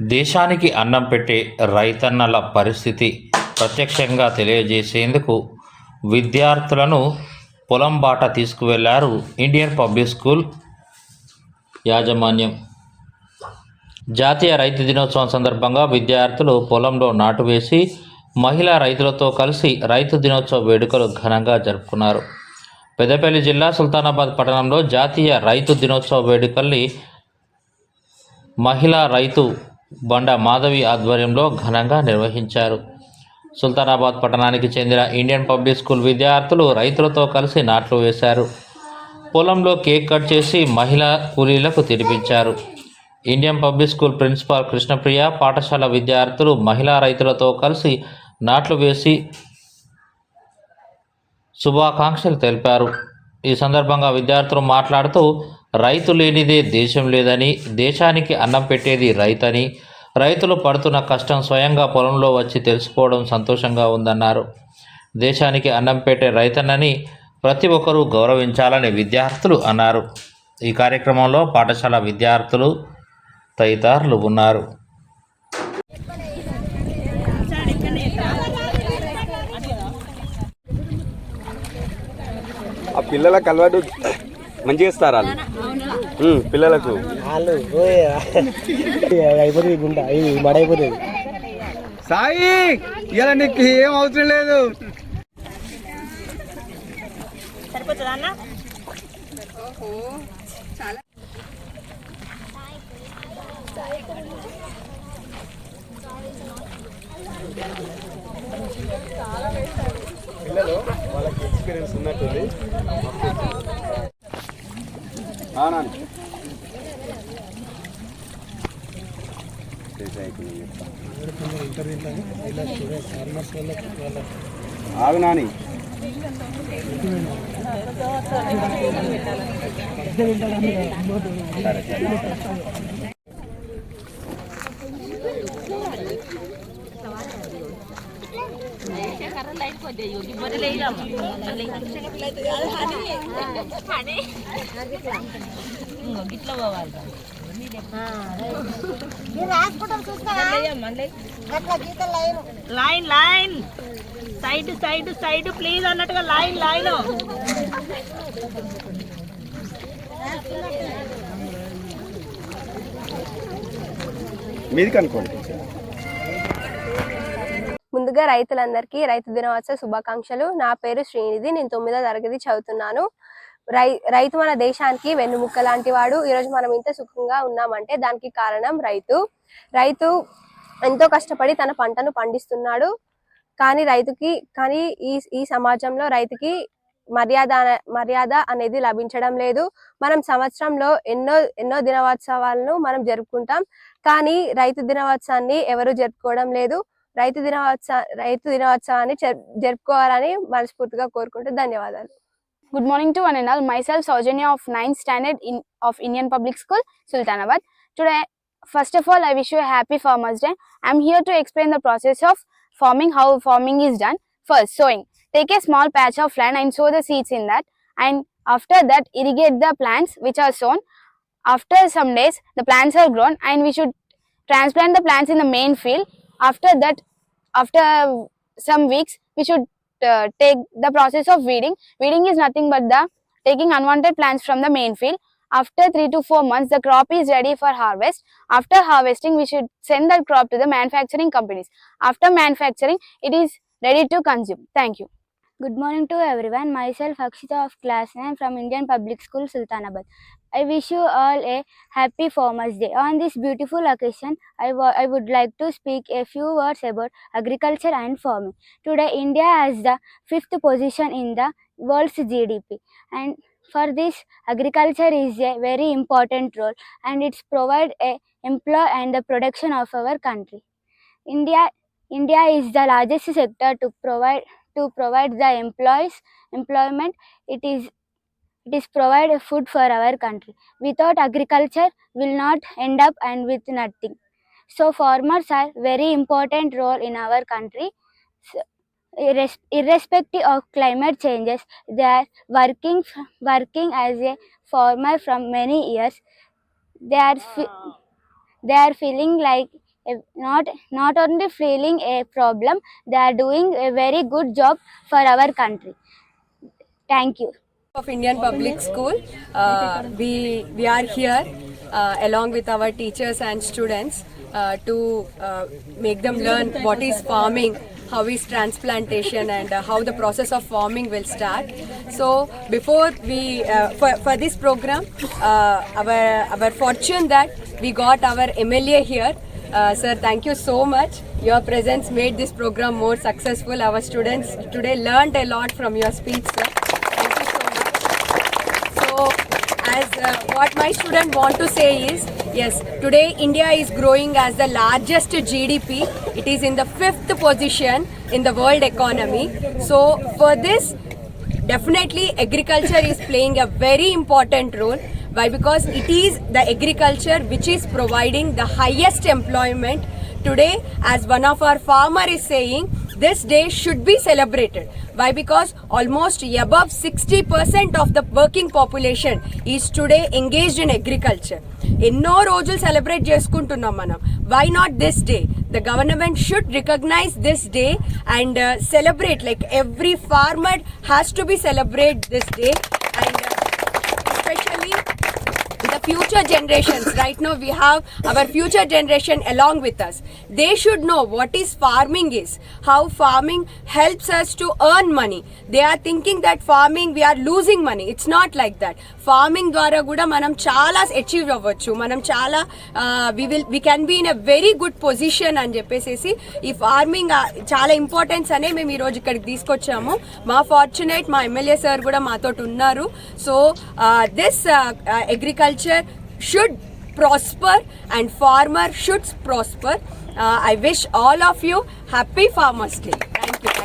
దేశానికి అన్నం పెట్టే రైతన్నల పరిస్థితి ప్రత్యక్షంగా తెలియజేసేందుకు విద్యార్థులను పొలం బాట తీసుకువెళ్ళారు ఇండియన్ పబ్లిక్ స్కూల్ యాజమాన్యం. జాతీయ రైతు దినోత్సవం సందర్భంగా విద్యార్థులు పొలంలో నాటు వేసి మహిళా రైతులతో కలిసి రైతు దినోత్సవ వేడుకలు ఘనంగా జరుపుకున్నారు. పెద్దపల్లి జిల్లా సుల్తానాబాద్ పట్టణంలో జాతీయ రైతు దినోత్సవ వేడుకల్ని మహిళా రైతు బండ మాధవి ఆధ్వర్యంలో ఘనంగా నిర్వహించారు. సుల్తానాబాద్ పట్టణానికి చెందిన ఇండియన్ పబ్లిక్ స్కూల్ విద్యార్థులు రైతులతో కలిసి నాట్లు వేశారు. పొలంలో కేక్ కట్ చేసి మహిళా కూలీలకు తినిపించారు. Indian public school principal Krishnapriya పాఠశాల విద్యార్థులు మహిళా రైతులతో కలిసి నాట్లు వేసి శుభాకాంక్షలు తెలిపారు. ఈ సందర్భంగా విద్యార్థులు మాట్లాడుతూ రైతు లేనిదే దేశం లేదని దేశానికి అన్నం పెట్టేది రైతని రైతులు పడుతున్న కష్టం స్వయంగా పొలంలో వచ్చి తెలుసుకోవడం సంతోషంగా ఉందన్నారు. దేశానికి అన్నం పెట్టే రైతన్నని ప్రతి ఒక్కరూ గౌరవించాలని విద్యార్థులు అన్నారు. ఈ కార్యక్రమంలో పాఠశాల విద్యార్థులు తదితరులు ఉన్నారు. ఆ పిల్లలకు అలవాటు మంచిగా ఇస్తారు? వాళ్ళు పిల్లలకు. వాళ్ళు అయిపోతుంది గుంట. ఇది మడ అయిపోతుంది. సాయి ఇలా నీకు ఏం అవసరం లేదు. వాళ్ళకి ఎక్స్పీరియన్స్ ఉన్నట్టుంది. ఆ నాన్న. ఆగు Nani line line. Side side side please అన్నట్టుగా లైన్ లైన్. మీది అనుకోండి ముందుగా రైతులందరికీ రైతు దినోత్సవ శుభాకాంక్షలు. నా పేరు శ్రీనిధి. నేను తొమ్మిదో తరగతి చదువుతున్నాను. రై రైతు మన దేశానికి వెన్నుముక్క లాంటి వాడు ఈరోజు మనం ఇంత సుఖంగా ఉన్నామంటే దానికి కారణం రైతు. రైతు ఎంతో కష్టపడి తన పంటను పండిస్తున్నాడు. కానీ రైతుకి కానీ ఈ ఈ సమాజంలో రైతుకి మర్యాద మర్యాద అనేది లభించడం లేదు. మనం సంవత్సరంలో ఎన్నో ఎన్నో దినోత్సవాలను మనం జరుపుకుంటాం. కానీ రైతు దినోత్సవాన్ని ఎవరు జరుపుకోవడం లేదు. రైతు దినోత్సవ రైతు దినోత్సవాన్ని జరుపుకోవాలని మనస్ఫూర్తిగా కోరుకుంటూ ధన్యవాదాలు. Good morning to one and all myself Sowjanya of ninth standard in of Indian public school Sultanabad today first of all I wish you happy farmers day I'm here to explain the process of farming how farming is done first sowing take a small patch of land and sow the seeds in that and after that irrigate the plants which are sown after some days the plants are grown and we should transplant the plants in the main field After that, after some weeks, we should uh, take the process of weeding. Weeding is nothing but the taking unwanted plants from the main field. After three to four months, the crop is ready for harvest. After harvesting, we should send that crop to the manufacturing companies. After manufacturing, it is ready to consume. Thank you. Good morning to everyone. Myself Akshita of class 9 from Indian Public School Sultanabad. I wish you all a happy Farmers Day. On this beautiful occasion, I I would like to speak a few words about agriculture and farming. Today, India has the fifth position in the world's GDP, and for this, agriculture is a very important role, and it's provide a employ and the production of our country. India India is the largest sector to provide to provide the employees employment it is it is provide a food for our country. Without agriculture will not end up and with nothing. So farmers are very important role in our country. So, irres- irrespective of climate changes they are working working as a farmer from many years. They are they are feeling like not not only feeling a problem they are doing a very good job for our country. Thank you of Indian Public School. Uh, we we are here uh, along with our teachers and students uh, to uh, make them learn what is farming, how is transplantation, and uh, how the process of farming will start. So before we uh, for for this program, uh, our our fortune that we got our MLA here. Uh, sir, thank you so much. Your presence made this program more successful. Our students today learned a lot from your speech, sir. Thank you so much. So, as uh, what my student want to say is, yes, today India is growing as the largest GDP. It is in the fifth position in the world economy. So, for this, definitely agriculture is playing a very important role. Why? Because it is the agriculture which is providing the highest employment today as one of our farmer is saying this day should be celebrated why because almost above 60% of the working population is today engaged in agriculture ఎన్నో రోజులు celebrate చేసుకుంటున్నాం మనం why not this day the government should recognise this day and celebrate like every farmer has to be celebrate this day and especially the future generations right now we have our future generation along with us they should know what is farming is how farming helps us to earn money they are thinking that farming we are losing money it's not like that farming ద్వారా కూడా మనం చాలా achieve అవ్వచ్చు మనం చాలా we will we can be in a very good position అని చెప్పేసి ఈ ఫార్మింగ్ చాలా ఇంపార్టెన్స్ అనే మేము ఈరోజు ఇక్కడికి తీసుకొచ్చాము మా ఫార్చునేట్ మా ఎమ్మెల్యే సార్ కూడా మాతో ఉన్నారు so this agriculture agriculture should prosper and farmer should prosper. Uh, I wish all of you happy Farmers Day. Thank you.